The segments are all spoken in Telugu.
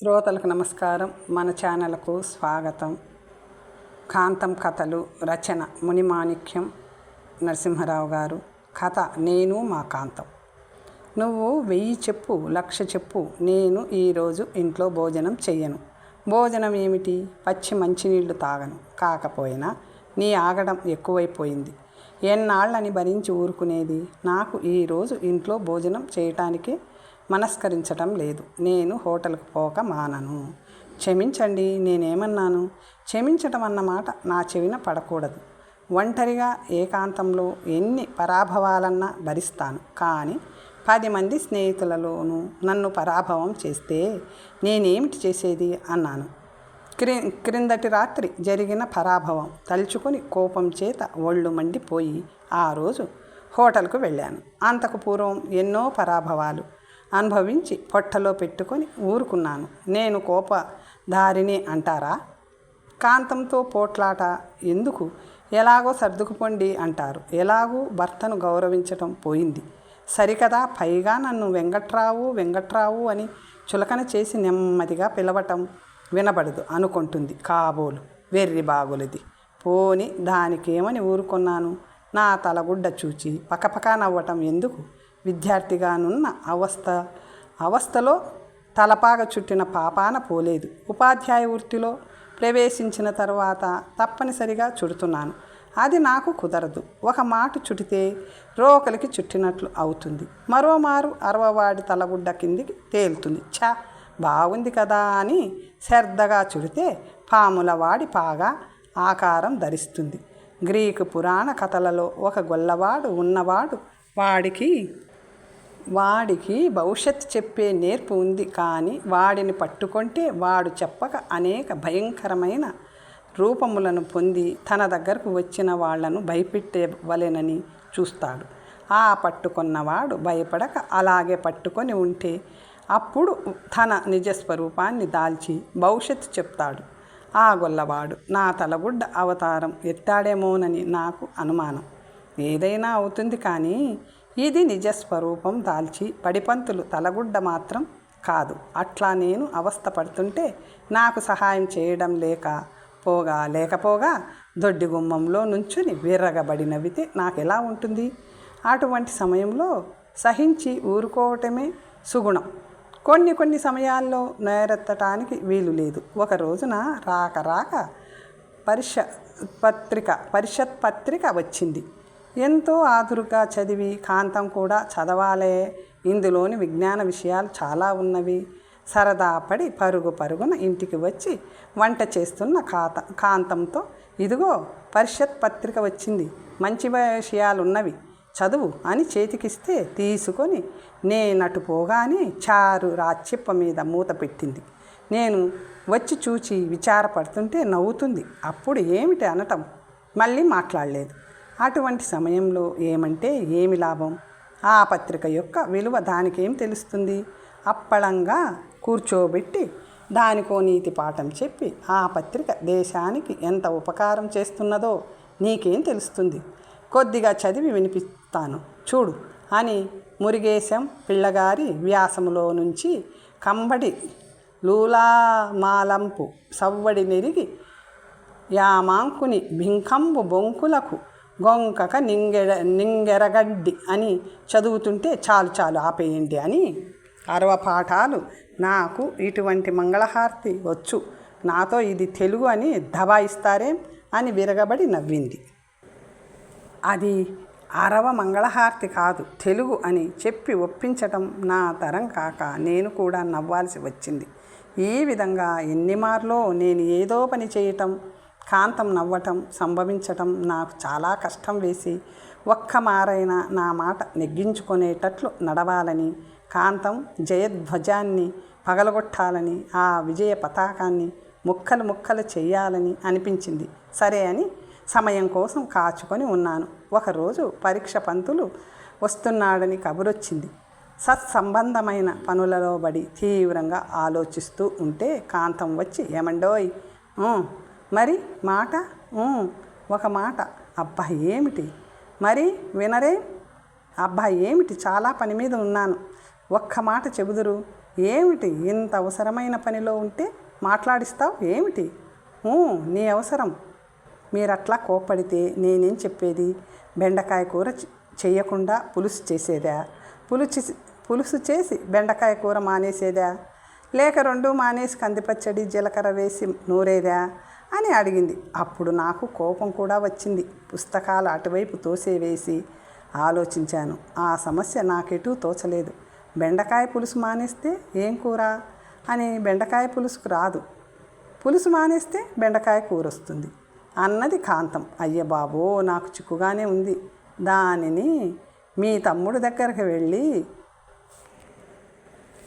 శ్రోతలకు నమస్కారం. మన ఛానల్కు స్వాగతం. కాంతం కథలు రచన మునిమాణిక్యం నరసింహరావు గారు. కథ నేను మా కాంతం. నువ్వు వెయ్యి చెప్పు లక్ష చెప్పు నేను ఈరోజు ఇంట్లో భోజనం చెయ్యను. భోజనం ఏమిటి? పచ్చి మంచినీళ్ళు తాగను. కాకపోయినా నీ ఆగడం ఎక్కువైపోయింది. ఎన్నాళ్ళని భరించి ఊరుకునేది? నాకు ఈరోజు ఇంట్లో భోజనం చేయటానికి మనస్కరించటం లేదు. నేను హోటల్కు పోక మానను. క్షమించండి నేనేమన్నాను? క్షమించటం అన్నమాట నా చెవిన పడకూడదు. ఒంటరిగా ఏకాంతంలో ఎన్ని పరాభవాలన్నా భరిస్తాను. కానీ పది మంది స్నేహితులలోనూ నన్ను పరాభవం చేస్తే నేనేమిటి చేసేది? అన్నాను. క్రి క్రిందటి రాత్రి జరిగిన పరాభవం తలుచుకొని కోపం చేత ఒళ్ళు మండిపోయి ఆ రోజు హోటల్కు వెళ్ళాను. అంతకు పూర్వం ఎన్నో పరాభవాలు అనుభవించి పొట్టలో పెట్టుకొని ఊరుకున్నాను. నేను కోప దారిని అంటారా? కాంతంతో పోట్లాట ఎందుకు? ఎలాగో సర్దుకుపోండి అంటారు. ఎలాగూ భర్తను గౌరవించటం పోయింది. సరికదా పైగా నన్ను వెంకట్రావు వెంకట్రావు అని చులకన చేసి నెమ్మదిగా పిలవటం వినబడదు అనుకుంటుంది కాబోలు. వెర్రి బాగులది. పోని దానికేమని ఊరుకున్నాను? నా తలగుడ్డ చూచి పకపకా నవ్వటం ఎందుకు? విద్యార్థిగానున్న అవస్థ అవస్థలో తలపాగ చుట్టిన పాపాన పోలేదు. ఉపాధ్యాయ వృత్తిలో ప్రవేశించిన తర్వాత తప్పనిసరిగా చుడుతున్నాను. అది నాకు కుదరదు. ఒక మాట చుటితే రోకలికి చుట్టినట్లు అవుతుంది. మరోమారు అరవవాడి తలగుడ్డ కిందికి తేలుతుంది. ఛా బాగుంది కదా అని శ్రద్ధగా చుడితే పాములవాడి పాగా ఆకారం ధరిస్తుంది. గ్రీకు పురాణ కథలలో ఒక గొల్లవాడు ఉన్నవాడు వాడికి వాడికి భవిష్యత్తు చెప్పే నేర్పు ఉంది కానీ వాడిని పట్టుకుంటే వాడు చెప్పక అనేక భయంకరమైన రూపములను పొంది తన దగ్గరకు వచ్చిన వాళ్ళను భయపెట్టేవలెనని చూస్తాడు. ఆ పట్టుకున్నవాడు భయపడక అలాగే పట్టుకొని ఉంటే అప్పుడు తన నిజస్వరూపాన్ని దాల్చి భవిష్యత్తు చెప్తాడు. ఆ గొల్లవాడు నా తలగుడ్డ అవతారం ఎత్తాడేమోనని నాకు అనుమానం. ఏదైనా అవుతుంది కానీ ఇది నిజస్వరూపం దాల్చి పడిపంతులు తలగుడ్డ మాత్రం కాదు. అట్లా నేను అవస్థ పడుతుంటే నాకు సహాయం చేయడం లేక పోగా లేకపోగా దొడ్డి గుమ్మంలో నుంచుని విర్రగబడి నవ్వితే నాకు ఎలా ఉంటుంది? అటువంటి సమయంలో సహించి ఊరుకోవటమే సుగుణం. కొన్ని కొన్ని సమయాల్లో నేరెత్తటానికి వీలు లేదు. ఒక రోజున రాక రాక పరిష పత్రిక పరిషత్ పత్రిక వచ్చింది. ఎంతో ఆదురుగా చదివి కాంతం కూడా చదవాలే. ఇందులోని విజ్ఞాన విషయాలు చాలా ఉన్నవి. సరదా పడి పరుగు పరుగున ఇంటికి వచ్చి వంట చేస్తున్న కాత కాంతంతో ఇదిగో పరిషత్ పత్రిక వచ్చింది. మంచి విషయాలు ఉన్నవి చదువు అని చేతికిస్తే తీసుకొని నేనటు పోగానే చారు రాచిప్ప మీద మూత పెట్టింది. నేను వచ్చి చూచి విచారపడుతుంటే నవ్వుతుంది. అప్పుడు ఏమిటి అనటం? మళ్ళీ మాట్లాడలేదు. అటువంటి సమయంలో ఏమంటే ఏమి లాభం? ఆ పత్రిక యొక్క విలువ దానికేం తెలుస్తుంది? అప్పళంగా కూర్చోబెట్టి దానికో నీతి పాఠం చెప్పి ఆ పత్రిక దేశానికి ఎంత ఉపకారం చేస్తున్నదో నీకేం తెలుస్తుంది? కొద్దిగా చదివి వినిపిస్తాను. చూడు అని మురిగేశం పిల్లగారి వ్యాసములో నుంచి కంబడి లూలామాలంపు సవ్వడి నెరిగి యామాంకుని భింకంబు బొంకులకు గొంకక నింగెడ నింగెరగడ్డి అని చదువుతుంటే చాలు చాలు ఆపేయండి అని అరవ పాఠాలు. నాకు ఇటువంటి మంగళహారతి వచ్చు. నాతో ఇది తెలుగు అని దబాయిస్తారేం అని విరగబడి నవ్వింది. అది అరవ మంగళహారతి కాదు తెలుగు అని చెప్పి ఒప్పించటం నా తరం కాక నేను కూడా నవ్వాల్సి వచ్చింది. ఈ విధంగా ఎన్ని మార్లో నేను ఏదో పని చేయటం కాంతం నవ్వటం సంభవించటం నాకు చాలా కష్టం వేసి ఒక్క మారైనా నా మాట నెగ్గించుకునేటట్లు నడవాలని కాంతం జయధ్వజాన్ని పగలగొట్టాలని ఆ విజయ పతాకాన్ని ముక్కలు ముక్కలు చేయాలని అనిపించింది. సరే అని సమయం కోసం కాచుకొని ఉన్నాను. ఒకరోజు పరీక్ష పంతులు వస్తున్నాడని కబురొచ్చింది. సత్సంబంధమైన పనులలో బడి తీవ్రంగా ఆలోచిస్తూ ఉంటే కాంతం వచ్చి ఏమండోయ్? మరి మాట? ఒక మాట. అబ్బా ఏమిటి? మరి వినరే? అబ్బా ఏమిటి? చాలా పని మీద ఉన్నాను. ఒక్క మాట చెబుదురు. ఏమిటి? ఇంత అవసరమైన పనిలో ఉంటే మాట్లాడిస్తావు? ఏమిటి? నీ అవసరం. మీరట్లా కోప్పడితే నేనేం చెప్పేది? బెండకాయ కూర చేయకుండా పులుసు చేసేదా? పులుసు పులుసు చేసి బెండకాయ కూర మానేసేదా? లేక రెండు మానేసి కందిపచ్చడి జీలకర్ర వేసి నూరేదా? అని అడిగింది. అప్పుడు నాకు కోపం కూడా వచ్చింది. పుస్తకాలు అటువైపు తోసేవేసి ఆలోచించాను. ఆ సమస్య నాకెటూ తోచలేదు. బెండకాయ పులుసు మానేస్తే ఏం కూర? అని బెండకాయ పులుసుకు రాదు. పులుసు మానేస్తే బెండకాయ కూర వస్తుంది. అన్నది కాంతం. అయ్య బాబో నాకు చిక్కుగానే ఉంది. దానిని మీ తమ్ముడు దగ్గరికి వెళ్ళి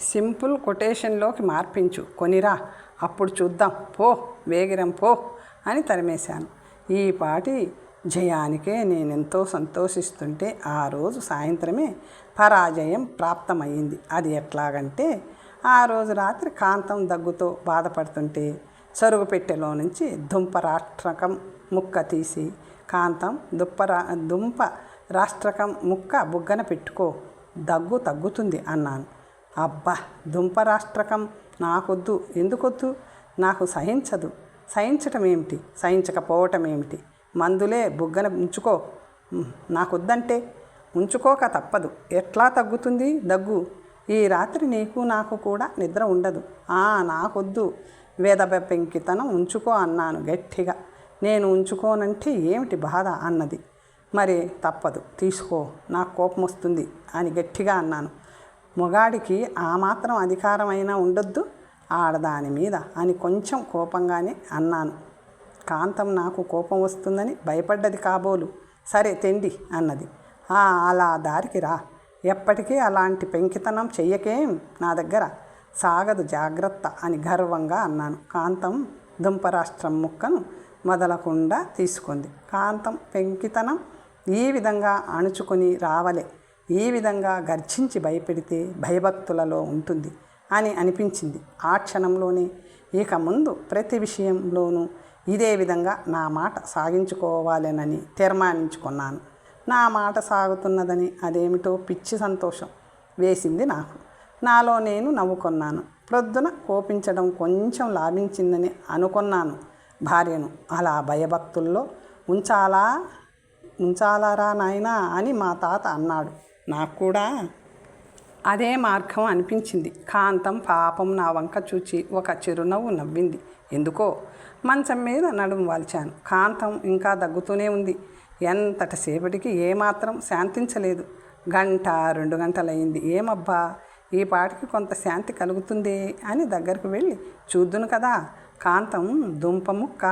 సింపుల్ కొటేషన్లోకి మార్పించు. కొనిరా అప్పుడు చూద్దాం పో వేగిరం పో అని తరిమేశాను. ఈ పాటి జయానికే నేనెంతో సంతోషిస్తుంటే ఆ రోజు సాయంత్రమే పరాజయం ప్రాప్తమైంది అది ఎట్లాగంటే ఆ రోజు రాత్రి కాంతం దగ్గుతో బాధపడుతుంటే సరుగు పెట్టెలో నుంచి దుంప రాష్ట్రకం ముక్క తీసి కాంతం దుప్పరా దుంప రాష్ట్రకం ముక్క బుగ్గన పెట్టుకో దగ్గు తగ్గుతుంది అన్నాను. అబ్బా దుంప రాష్ట్రకం నాకొద్దు. ఎందుకొద్దు? నాకు సహించదు. సహించటం ఏమిటి సహించకపోవటం ఏమిటి మందులే బుగ్గన ఉంచుకో నాకొద్దంటే? ఉంచుకోక తప్పదు. ఎట్లా తగ్గుతుంది? దగ్గు. ఈ రాత్రి నీకు నాకు కూడా నిద్ర ఉండదు. ఆ నాకొద్దు. వేదబ పెంకితనం ఉంచుకో అన్నాను గట్టిగా. నేను ఉంచుకోనంటే ఏమిటి బాధ అన్నది. మరి తప్పదు. తీసుకో. నాకు కోపం వస్తుంది అని గట్టిగా అన్నాను. మొగాడికి ఆ మాత్రం అధికారం అయినా ఉండొద్దు ఆడదాని మీద అని కొంచెం కోపంగానే అన్నాను. కాంతం నాకు కోపం వస్తుందని భయపడ్డది కాబోలు. సరే తెండి అన్నది. "ఆ, అలా దారికి రా. ఎప్పటికీ అలాంటి పెంకితనం చెయ్యకేం నా దగ్గర? సాగదు జాగ్రత్త అని గర్వంగా అన్నాను. కాంతం దుంపరాష్ట్రం ముక్కను మొదలకుండా తీసుకుంది. కాంతం పెంకితనం ఈ విధంగా అణుచుకొని రావలే. ఈ విధంగా గర్జించి భయపెడితే భయభక్తులలో ఉంటుంది అని అనిపించింది. ఆ క్షణంలోనే ఇక ముందు ప్రతి విషయంలోనూ ఇదే విధంగా నా మాట సాగించుకోవాలేనని తీర్మానించుకున్నాను. నా మాట సాగుతున్నదని అదేమిటో పిచ్చి సంతోషం వేసింది నాకు. నాలో నేను నవ్వుకున్నాను. ప్రొద్దున కోపించడం కొంచెం లాభించిందని అనుకున్నాను భార్యను. అలా భయభక్తుల్లో ఉంచాలా ఉంచాలారా నాయనా అని మా తాత అన్నాడు. నాకు కూడా అదే మార్గం అనిపించింది. కాంతం పాపం నా వంక చూచి ఒక చిరునవ్వు నవ్వింది. ఎందుకో? మంచం మీద నడుము వాల్చాను. కాంతం ఇంకా దగ్గుతూనే ఉంది. ఎంతటి సేపటికి ఏమాత్రం శాంతించలేదు. గంట రెండు గంటలైంది ఏమబ్బా? ఈ పాటికి కొంత శాంతి కలుగుతుంది అని దగ్గరకు వెళ్ళి చూద్దును కదా! కాంతం దుంప ముక్క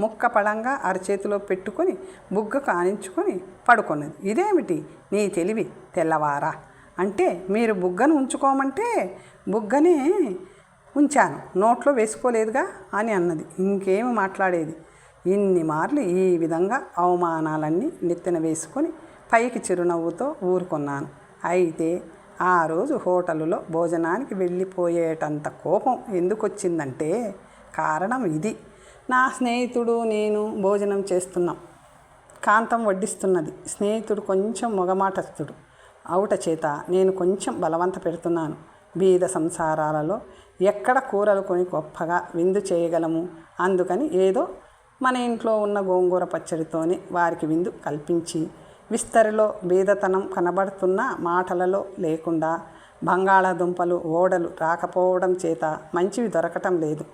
ముక్క పడంగా అరచేతిలో పెట్టుకొని బుగ్గకు ఆనించుకొని పడుకున్నది. ఇదేమిటి? నీ తెలివి తెల్లవారా? అంటే మీరు బుగ్గను ఉంచుకోమంటే బుగ్గనే ఉంచాను. నోట్లో వేసుకోలేదుగా? అని అన్నది. ఇంకేమి మాట్లాడేది? ఇన్ని మార్లు ఈ విధంగా అవమానాలన్నీ నెత్తిన వేసుకొని పైకి చిరునవ్వుతో ఊరుకున్నాను. అయితే ఆ రోజు హోటలులో భోజనానికి వెళ్ళిపోయేటంత కోపం ఎందుకు వచ్చిందంటే కారణం ఇది. నా స్నేహితుడు నేను భోజనం చేస్తున్నాం. కాంతం వడ్డిస్తున్నది. స్నేహితుడు కొంచెం మొగమాటస్తుడు. అవుట చేత నేను కొంచెం బలవంత పెడుతున్నాను. బీద సంసారాలలో ఎక్కడ కూరలు కొని గొప్పగా విందు చేయగలము? అందుకని ఏదో మన ఇంట్లో ఉన్న గోంగూర పచ్చడితోనే వారికి విందు కల్పించి విస్తరిలో బీదతనం కనబడుతున్న మాటలలో లేకుండా బంగాళాదుంపలు ఓడలు రాకపోవడం చేత మంచివి దొరకటం లేదు.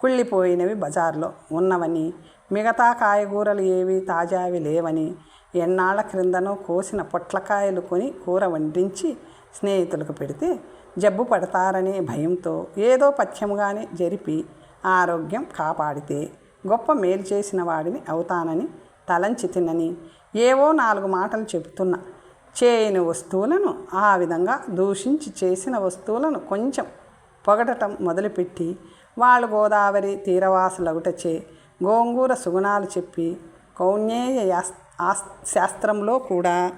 కుళ్ళిపోయినవి బజార్లో ఉన్నవని మిగతా కాయగూరలు ఏవి తాజావి లేవని ఎన్నాళ్ళ క్రిందనో కోసిన పొట్లకాయలు కొని కూర వండించి స్నేహితులకు పెడితే జబ్బు పడతారనే భయంతో ఏదో పథ్యముగానే జరిపి ఆరోగ్యం కాపాడితే గొప్ప మేలు చేసిన వాడిని అవుతానని తలంచి తినని ఏవో నాలుగు మాటలు చెబుతున్నా. చేయని వస్తువులను ఆ విధంగా దూషించి చేసిన వస్తువులను కొంచెం పొగడటం మొదలుపెట్టి వాళ్ళు గోదావరి తీరవాసులగుటచే గోంగూర సుగుణాలు చెప్పి కౌన్యేయ యాస్- ఆస్- శాస్త్రంలో కూడా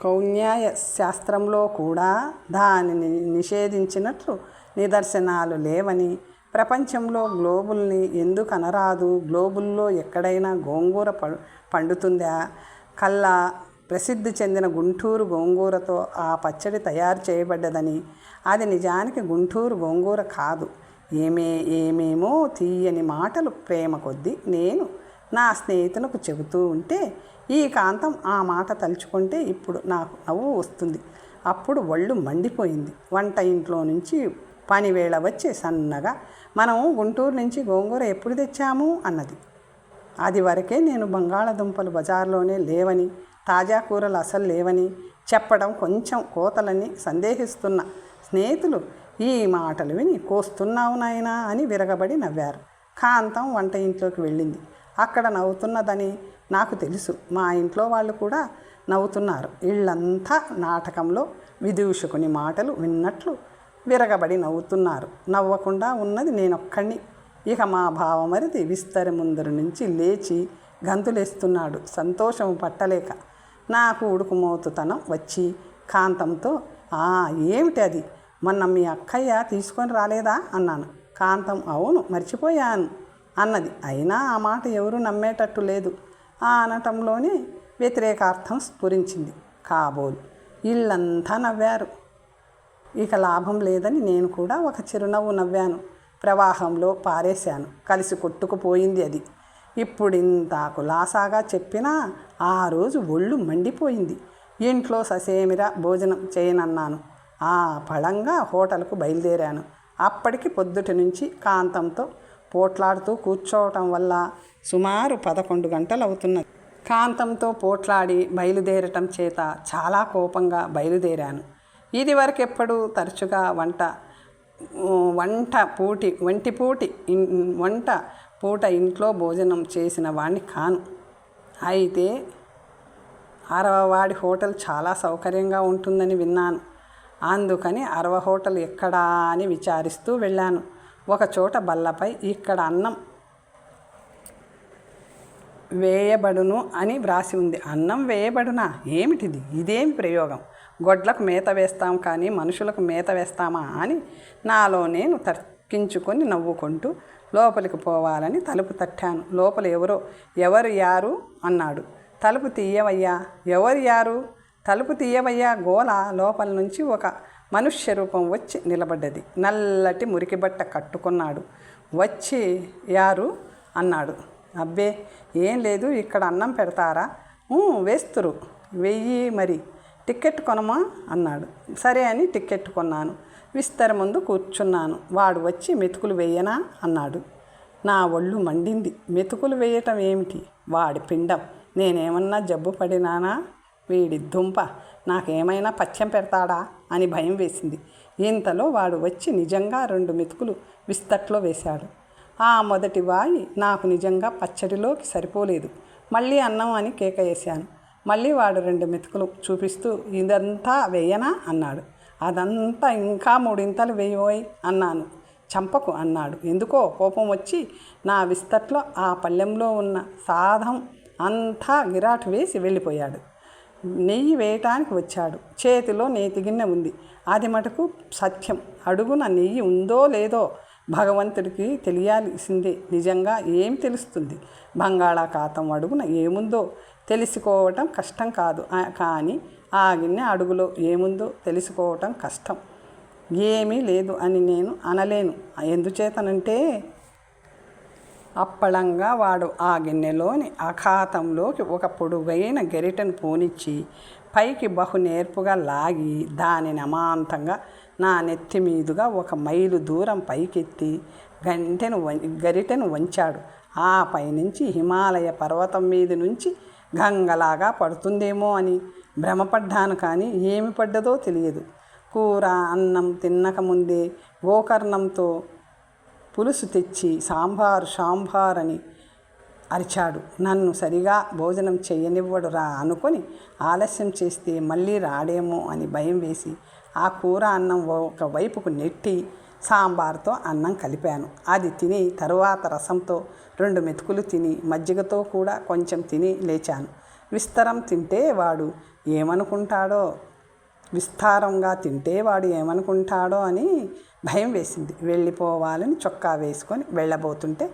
కౌన్యాయ శాస్త్రంలో కూడా దానిని నిషేధించినట్లు నిదర్శనాలు లేవని ప్రపంచంలో గ్లోబుల్ని ఎందుకు అనరాదు? గ్లోబుల్లో ఎక్కడైనా గోంగూర ప పండుతుందా? కల్లా ప్రసిద్ధి చెందిన గుంటూరు గోంగూరతో ఆ పచ్చడి తయారు చేయబడ్డదని అది నిజానికి గుంటూరు గోంగూర కాదు. ఏమే ఏమేమో తీయని మాటలు ప్రేమ కొద్దీ నేను నా స్నేహితులకు చెబుతూ ఉంటే ఈ కాంతం ఆ మాట తలుచుకుంటే ఇప్పుడు నాకు నవ్వు వస్తుంది. అప్పుడు ఒళ్ళు మండిపోయింది. వంట ఇంట్లో నుంచి పనివేళ వచ్చే సన్నగా మనం గుంటూరు నుంచి గోంగూర ఎప్పుడు తెచ్చాము? అన్నది. అది వరకే నేను బంగాళదుంపలు బజార్లోనే లేవని తాజా కూరలు అసలు లేవని చెప్పడం కొంచెం కోతలని సందేహిస్తున్న స్నేహితులు ఈ మాటలు విని కోస్తున్నావు నాయనా అని విరగబడి నవ్వారు. కాంతం వంట ఇంట్లోకి వెళ్ళింది. అక్కడ నవ్వుతున్నదని నాకు తెలుసు. మా ఇంట్లో వాళ్ళు కూడా నవ్వుతున్నారు. ఇళ్ళంతా నాటకంలో విదూషకుని మాటలు విన్నట్లు విరగబడి నవ్వుతున్నారు. నవ్వకుండా ఉన్నది నేనొక్కడిని ఇక మా భావమరిది విస్తరి ముందరి నుంచి లేచి గంతులేస్తున్నాడు. సంతోషం పట్టలేక నాకు ఉడుకుమోతుతనం వచ్చి కాంతంతో "ఆ, ఏమిటి అది? మొన్న మీ అక్కయ్య తీసుకొని రాలేదా? అన్నాను. కాంతం అవును మర్చిపోయాను అన్నది. అయినా ఆ మాట ఎవరు నమ్మేటట్టు లేదు. ఆ అనటంలోనే వ్యతిరేకార్థం స్ఫురించింది. కాబోలు ఇల్లంతా నవ్వారు. ఇక లాభం లేదని నేను కూడా ఒక చిరునవ్వు నవ్వాను. ప్రవాహంలో పారేశాను. కలిసి కొట్టుకుపోయింది అది. ఇప్పుడు ఇంత కులాసాగా చెప్పినా ఆ రోజు ఒళ్ళు మండిపోయింది. ఇంట్లో ససేమిరా భోజనం చేయనన్నాను. ఆ పడంగా హోటల్కు బయలుదేరాను. అప్పటికి పొద్దుటి నుంచి కాంతంతో పోట్లాడుతూ కూర్చోవటం వల్ల సుమారు పదకొండు గంటలు అవుతున్నది కాంతంతో పోట్లాడి బయలుదేరటం చేత చాలా కోపంగా బయలుదేరాను. ఇదివరకెప్పుడు తరచుగా వంట వంట పూటి వంటి పూటి వంట పూట ఇంట్లో భోజనం చేసిన వాణ్ణి కాను. అయితే అరవవాడి హోటల్ చాలా సౌకర్యంగా ఉంటుందని విన్నాను. అందుకని అరవ హోటల్ ఎక్కడా అని విచారిస్తూ వెళ్ళాను. ఒక చోట బల్లపై ఇక్కడ అన్నం వేయబడును అని వ్రాసి ఉంది. అన్నం వేయబడునా? ఏమిటిది? ఇదేమి ప్రయోగం? గొడ్లకు మేత వేస్తాం కానీ మనుషులకు మేత వేస్తామా అని నాలో నేను తర్కించుకొని నవ్వుకుంటూ లోపలికి పోవాలని తలుపు తట్టాను. లోపల ఎవరో ఎవరు యారు? అన్నాడు. తలుపు తీయవయ్యా. ఎవరు యారు? తలుపు తీయవయ్యా. గోల లోపల నుంచి ఒక మనుష్య రూపం వచ్చి నిలబడ్డది. నల్లటి మురికి బట్ట కట్టుకున్నాడు. వచ్చి యారు? అన్నాడు. అబ్బే ఏం లేదు ఇక్కడ అన్నం పెడతారా? వేస్తురు. వెయ్యి మరి. టిక్కెట్ కొనమా? అన్నాడు. సరే అని టిక్కెట్ కొన్నాను. విస్తర ముందు కూర్చున్నాను. వాడు వచ్చి మెతుకులు వేయనా? అన్నాడు. నా ఒళ్ళు మండింది. మెతుకులు వేయటం ఏమిటి? వాడి పిండం. నేనేమన్నా జబ్బు పడినానా? వీడి దుంప. నాకేమైనా పచ్చం పెడతాడా? అని భయం వేసింది. ఇంతలో వాడు వచ్చి నిజంగా రెండు మెతుకులు విస్తట్లో వేశాడు. ఆ మొదటి వాయి నాకు నిజంగా పచ్చడిలోకి సరిపోలేదు. మళ్ళీ అన్నం అని కేక వేశాను. మళ్ళీ వాడు రెండు మెతుకులు చూపిస్తూ ఇదంతా వేయనా? అన్నాడు. అదంతా ఇంకా మూడింతలు వేయబోయ్ అన్నాను. చంపకు అన్నాడు. ఎందుకో కోపం వచ్చి నా విస్తట్లో ఆ పళ్ళెంలో ఉన్న సాధం అంతా గిరాటు వేసి వెళ్ళిపోయాడు. నెయ్యి వేయటానికి వచ్చాడు. చేతిలో నేతి గిన్నె ఉంది. అది మటుకు సత్యం. అడుగున నెయ్యి ఉందో లేదో భగవంతుడికి తెలియాల్సిందే. నిజంగా ఏం తెలుస్తుంది? బంగాళాఖాతం అడుగున ఏముందో తెలుసుకోవటం కష్టం కాదు. కానీ ఆ గిన్నె అడుగులో ఏముందో తెలుసుకోవటం కష్టం. ఏమీ లేదు అని నేను అనలేను. ఎందుచేతనంటే అప్పళంగా వాడు ఆ గిన్నెలోని అఖాతంలోకి ఒక పొడుగైన గరిటెను పోనిచ్చి పైకి బహు నేర్పుగా లాగి దానిని అమాంతంగా నా నెత్తి మీదుగా ఒక మైలు దూరం పైకెత్తి గంటెను గరిటెను వంచాడు. ఆ పైనుంచి హిమాలయ పర్వతం మీద నుంచి గంగలాగా పడుతుందేమో అని భ్రమపడ్డాను కానీ ఏమి పడ్డదో తెలియదు. కూర అన్నం తిన్నక ముందే గోకర్ణంతో పులుసు తెచ్చి సాంబార్ సాంబార్ అని అరిచాడు. నన్ను సరిగా భోజనం చేయనివ్వడురా అనుకొని ఆలస్యం చేస్తే మళ్ళీ రాడేమో అని భయం వేసి ఆ కూర అన్నం ఒక వైపుకు నెట్టి సాంబార్తో అన్నం కలిపాను. అది తిని తరువాత రసంతో రెండు మెతుకులు తిని మజ్జిగతో కూడా కొంచెం తిని లేచాను. విస్తరం తింటే వాడు ఏమనుకుంటాడో? విస్తారంగా తింటే వాడు ఏమనుకుంటాడో అని భయం వేసింది. వెళ్ళిపోవాలని చొక్కా వేసుకొని వెళ్ళబోతుంటే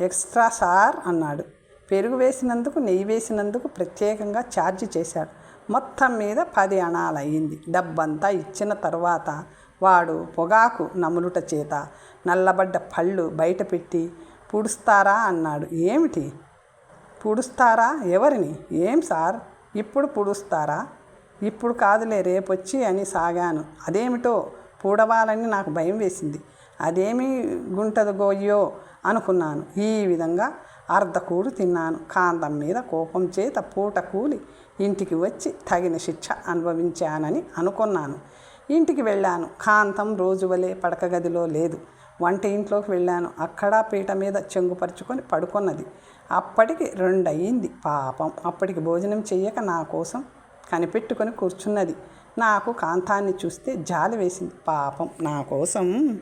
ఎక్స్ట్రా సార్ అన్నాడు. పెరుగు వేసినందుకు నెయ్యి వేసినందుకు ప్రత్యేకంగా ఛార్జ్ చేశాడు. మొత్తం మీద పది అణాలయ్యింది. డబ్బంతా ఇచ్చిన తర్వాత వాడు పొగాకు నములుట చేత నల్లబడ్డ పళ్ళు బయట పెట్టి పుడుస్తారా అన్నాడు. ఏమిటి? పుడుస్తారా? ఎవరిని? ఏం సార్? ఇప్పుడు పుడుస్తారా? ఇప్పుడు కాదులే రేపొచ్చి అని సాగాను. అదేమిటో పూడవాలని నాకు భయం వేసింది. అదేమి గుంటది గోయ్యో అనుకున్నాను. ఈ విధంగా అర్ధకూడు తిన్నాను. కాంతం మీద కోపం చేత పూట కూలి ఇంటికి వచ్చి తగిన శిక్ష అనుభవించానని అనుకున్నాను. ఇంటికి వెళ్ళాను. కాంతం రోజువలే పడక గదిలో లేదు. వంట ఇంట్లోకి వెళ్ళాను. అక్కడ పీట మీద చెంగుపరుచుకొని పడుకున్నది. అప్పటికి రెండు పాపం. అప్పటికి భోజనం చెయ్యక నా కోసం కనిపెట్టుకొని కూర్చున్నది. నాకు కాంతాన్ని చూస్తే జాలి వేసింది. పాపం నా కోసం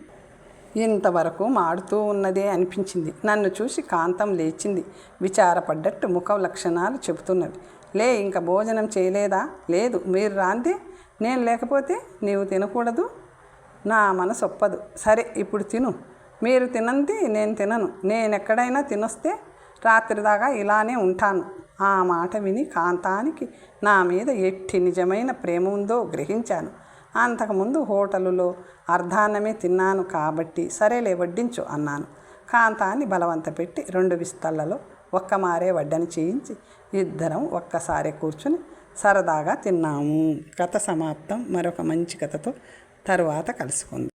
ఇంతవరకు మాడుతూ ఉన్నదే అనిపించింది. నన్ను చూసి కాంతం లేచింది. విచారపడ్డట్టు ముఖ లక్షణాలు చెబుతున్నవి. లే ఇంకా భోజనం చేయలేదా? లేదు. మీరు రాందే. నేను లేకపోతే నీవు తినకూడదు. నా మనసు ఒప్పదు సరే ఇప్పుడు తిను. మీరు తినంది నేను తినను. నేను ఎక్కడైనా తినొస్తే రాత్రి దాకా ఇలానే ఉంటాను. ఆ మాట విని కాంతానికి నా మీద ఎట్టి నిజమైన ప్రేమ ఉందో గ్రహించాను. అంతకుముందు హోటలులో అర్ధాన్నమే తిన్నాను కాబట్టి సరేలే వడ్డించు అన్నాను. కాంతాన్ని బలవంత పెట్టి రెండు విస్తళ్ళలో ఒక్క మారే వడ్డని చేయించి ఇద్దరం ఒక్కసారి కూర్చుని సరదాగా తిన్నాము. కథ సమాప్తం. మరొక మంచి కథతో తరువాత కలుసుకుందాం.